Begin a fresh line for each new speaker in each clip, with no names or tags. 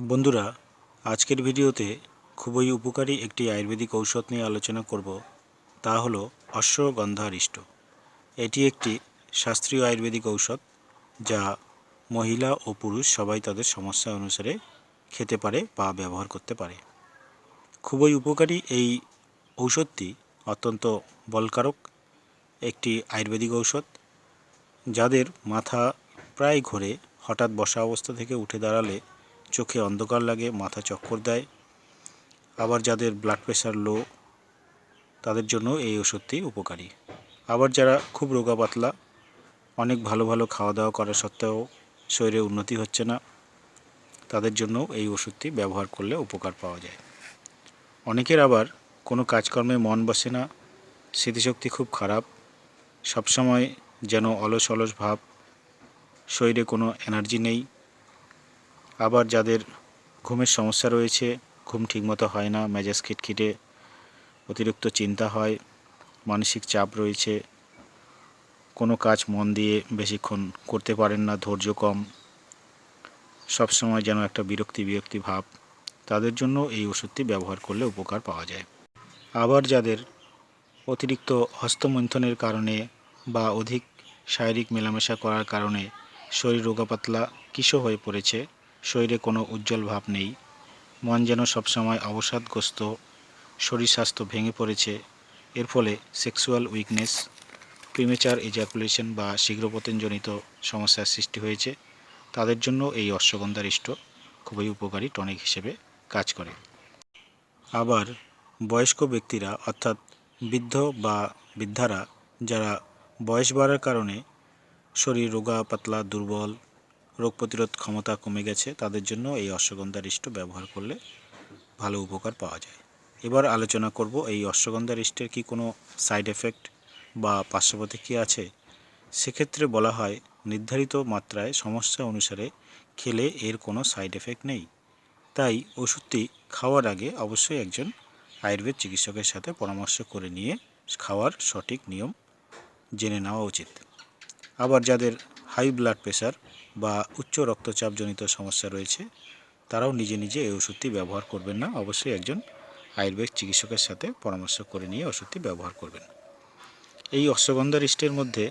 বন্ধুরা, আজকের ভিডিওতে খুবই উপকারী একটি আয়ুর্বেদিক ঔষধ নিয়ে আলোচনা করব, তা হলো অশ্বগন্ধারিষ্ট। এটি একটি শাস্ত্রীয় আয়ুর্বেদিক ঔষধ যা মহিলা ও পুরুষ সবাই তাদের সমস্যা অনুসারে খেতে পারে বা ব্যবহার করতে পারে। খুবই উপকারী এই ঔষধটি অত্যন্ত বলকারক একটি আয়ুর্বেদিক ঔষধ, যাদের মাথা প্রায় ঘোরে, হঠাৎ বসা অবস্থা থেকে উঠে দাঁড়ালে চোখে অন্ধকার লাগে, মাথা চক্কর দেয়। আবার যাদের ব্লাড প্রেশার লো তাদের জন্য এই ওষুধটি উপকারী। আবার যারা খুব রোগা পাতলা অনেক ভালো ভালো খাওয়া দাওয়া করা সত্ত্বেও শরীরে উন্নতি হচ্ছে না, তাদের জন্য এই ওষুধটি ব্যবহার করলে উপকার পাওয়া যায়। অনেকের আবার কোনো কাজকর্মে মন বসে না, স্মৃতিশক্তি খুব খারাপ, সবসময় যেন অলস অলস ভাব, শরীরে কোনো এনার্জি নেই আবার যাদের ঘুমের সমস্যা রয়েছে, ঘুম ঠিকমতো হয় না, মেজাজ খিটখিটে, অতিরিক্ত চিন্তা হয়, মানসিক চাপ রয়েছে, কোনো কাজ মন দিয়ে বেশিক্ষণ করতে পারেন না, ধৈর্য কম, সবসময় যেন একটা বিরক্তি বিরক্তি ভাব, তাদের জন্য এই ওষুধটি ব্যবহার করলে উপকার পাওয়া যায়। আবার যাদের অতিরিক্ত হস্তমন্থনের কারণে বা অধিক শারীরিক মেলামেশা করার কারণে শরীর রোগাপাতলা কিসো হয়ে পড়েছে শরীরে কোনো উজ্জ্বল ভাব নেই। মন যেন সবসময় অবসাদগ্রস্ত, শরীর স্বাস্থ্য ভেঙে পড়েছে। এর ফলে সেক্সুয়াল উইকনেস, প্রিমেচার এজাকুলেশন বা শীঘ্রপতনজনিত সমস্যার সৃষ্টি হয়েছে। তাদের জন্য এই অশ্বগন্ধার অশ্বগন্ধারিষ্ট খুবই উপকারী টনিক হিসেবে কাজ করে। আবার বয়স্ক ব্যক্তিরা অর্থাৎ বৃদ্ধ বা বৃদ্ধারা, যারা বয়স বাড়ার কারণে শরীর রোগা, পাতলা, দুর্বল রোগ প্রতিরোধ ক্ষমতা কমে গেছে, তাদের জন্য এই অশ্বগন্ধারিষ্ট ব্যবহার করলে ভালো উপকার পাওয়া যায়। এবার আলোচনা করব এই অশ্বগন্ধারিষ্টের কি কোনো সাইড এফেক্ট বা পার্শ্বপ্রতিক্রিয়া আছে? সেক্ষেত্রে বলা হয়, নির্ধারিত মাত্রায় সমস্যা অনুসারে খেলে এর কোনো সাইড এফেক্ট নেই। তাই ওষুধটি খাওয়ার আগে অবশ্যই একজন আয়ুর্বেদ চিকিৎসকের সাথে পরামর্শ করে নিয়ে খাওয়ার সঠিক নিয়ম জেনে নেওয়া উচিত। আবার যাদের হাই ব্লাড প্রেশার বা উচ্চ রক্তচাপজনিত সমস্যা রয়েছে, তারাও নিজে নিজে এই ওষুধটি ব্যবহার করবেন না। অবশ্যই একজন আয়ুর্বেদ চিকিৎসকের সাথে পরামর্শ করে নিয়ে ওষুধটি ব্যবহার করবেন। এই অশ্বগন্ধা রিষ্টের মধ্যে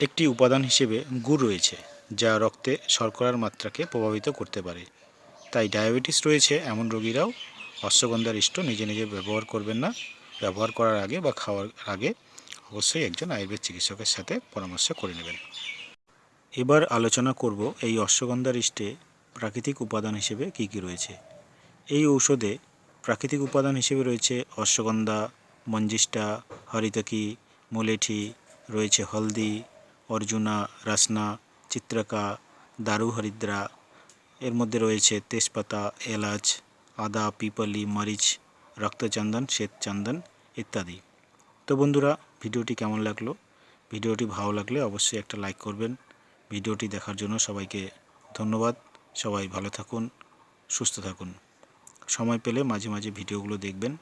একটি উপাদান হিসেবে গুড় রয়েছে, যা রক্তে শর্করার মাত্রাকে প্রভাবিত করতে পারে। তাই ডায়াবেটিস রয়েছে এমন রোগীরাও অশ্বগন্ধা রিষ্ট নিজে নিজে ব্যবহার করবেন না। ব্যবহার করার আগে বা খাওয়ার আগে অবশ্যই একজন আয়ুর্বেদ চিকিৎসকের সাথে পরামর্শ করে নেবেন। এবার আলোচনা করব এই অশ্বগন্ধা রিষ্টে প্রাকৃতিক উপাদান হিসেবে কি কি রয়েছে। এই ঔষধে প্রাকৃতিক উপাদান হিসেবে রয়েছে অশ্বগন্ধা, মঞ্জিষ্টা, হরিতকি, মুলেঠি, রয়েছে হলদি, অর্জুনা, রাসনা, চিত্রকা দারু হরিদ্রা এর মধ্যে রয়েছে তেজপাতা, এলাচ, আদা, পিপলি, মরিচ, রক্তচন্দন, শ্বেতচন্দন ইত্যাদি। তো বন্ধুরা, ভিডিওটি কেমন লাগল? ভিডিওটি ভালো লাগলে অবশ্যই একটা লাইক করবেন ভিডিওটি দেখার জন্য সবাইকে ধন্যবাদ। সবাই ভালো থাকুন, সুস্থ থাকুন। সময় পেলে মাঝে মাঝে ভিডিওগুলো দেখবেন।